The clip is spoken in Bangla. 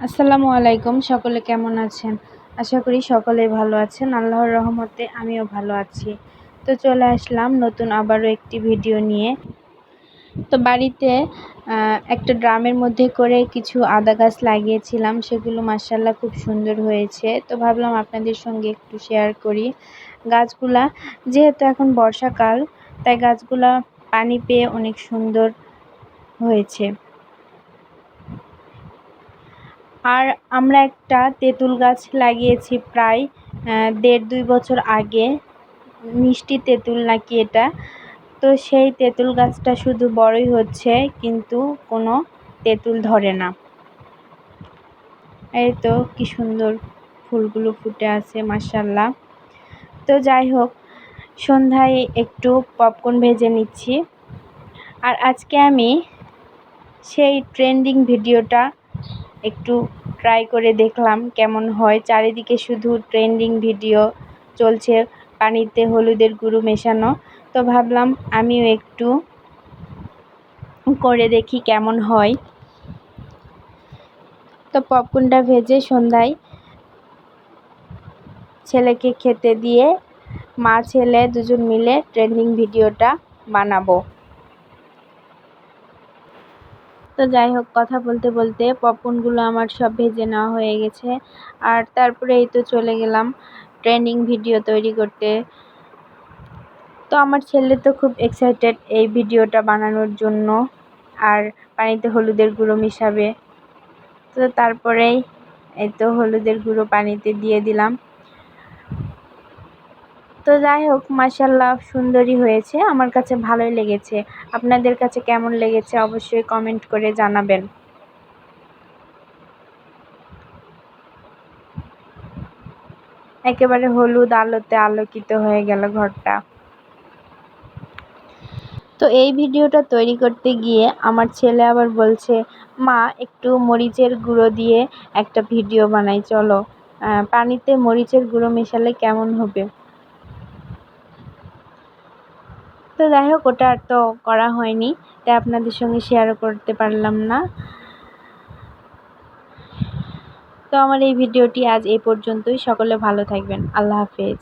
আসসালামু আলাইকুম, সকলে কেমন আছেন? আশা করি সকলে ভালো আছেন। আল্লাহর রহমতে আমিও ভালো আছি। তো চলে আসলাম নতুন আবারও একটি ভিডিও নিয়ে। তো বাড়িতে একটা ড্রামের মধ্যে করে কিছু আদা গাছ লাগিয়েছিলাম। সেগুলো মার্শাল্লাহ খুব সুন্দর হয়েছে। তো ভাবলাম আপনাদের সঙ্গে একটু শেয়ার করি। গাছগুলা, যেহেতু এখন বর্ষাকাল, তাই গাছগুলা পানি পেয়ে অনেক সুন্দর হয়েছে। আর আমরা একটা তেঁতুল গাছ লাগিয়েছি প্রায় দেড় দুই বছর আগে। মিষ্টি তেঁতুল নাকি এটা? তো সেই তেঁতুল গাছটা শুধু বড়ই হচ্ছে, কিন্তু কোনো তেঁতুল ধরে না। এই তো কি সুন্দর ফুলগুলো ফুটে আছে মাসাল্লাহ তো যাই হোক, সন্ধ্যায় একটু পপকর্ন ভেজে নিচ্ছি। আর আজকে আমি সেই ট্রেন্ডিং ভিডিওটা একটু ট্রাই করে দেখলাম কেমন হয়। চারিদিকে শুধু ট্রেন্ডিং ভিডিও চলছে, পানিতে হলুদের গুঁড়ো মেশানো। তো ভাবলাম আমিও একটু করে দেখি কেমন হয়। তো পপকর্নটা ভেজে সন্ধ্যায় ছেলেকে খেতে দিয়ে মা ছেলে দুজন মিলে ট্রেন্ডিং ভিডিওটা বানাবো। তো যাই হোক, কথা বলতে বলতে পপকর্নগুলো আমার সব ভেজে নেওয়া হয়ে গেছে। আর তারপরে এই তো চলে গেলাম ট্রেন্ডিং ভিডিও তৈরি করতে। তো আমার ছেলে তো খুব এক্সাইটেড এই ভিডিওটা বানানোর জন্য। আর পানিতে হলুদের গুঁড়ো মিশাবে। তো তারপরেই এই তো হলুদের গুঁড়ো পানিতে দিয়ে দিলাম। তো যাই হোক মাসাল্লাহ সুন্দরই হয়েছে। আমার কাছে ভালোই লেগেছে। আপনাদের কাছে কেমন লেগেছে অবশ্যই কমেন্ট করে জানাবেন। একেবারে হলুদ আলোতে আলোকিত হয়ে গেল ঘরটা। তো এই ভিডিওটা তৈরি করতে গিয়ে আমার ছেলে আবার বলছে, মা, একটু মরিচের গুঁড়ো দিয়ে একটা ভিডিও বানাই, চলো। পানিতে মরিচের গুঁড়ো মেশালে কেমন হবে? তো যাই হোক, ওটা আর তো করা হয়নি, তাই আপনাদের সঙ্গে শেয়ারও করতে পারলাম না। তো আমার এই ভিডিওটি আজ এই পর্যন্তই, সকলে ভালো থাকবেন, আল্লাহ হাফেজ।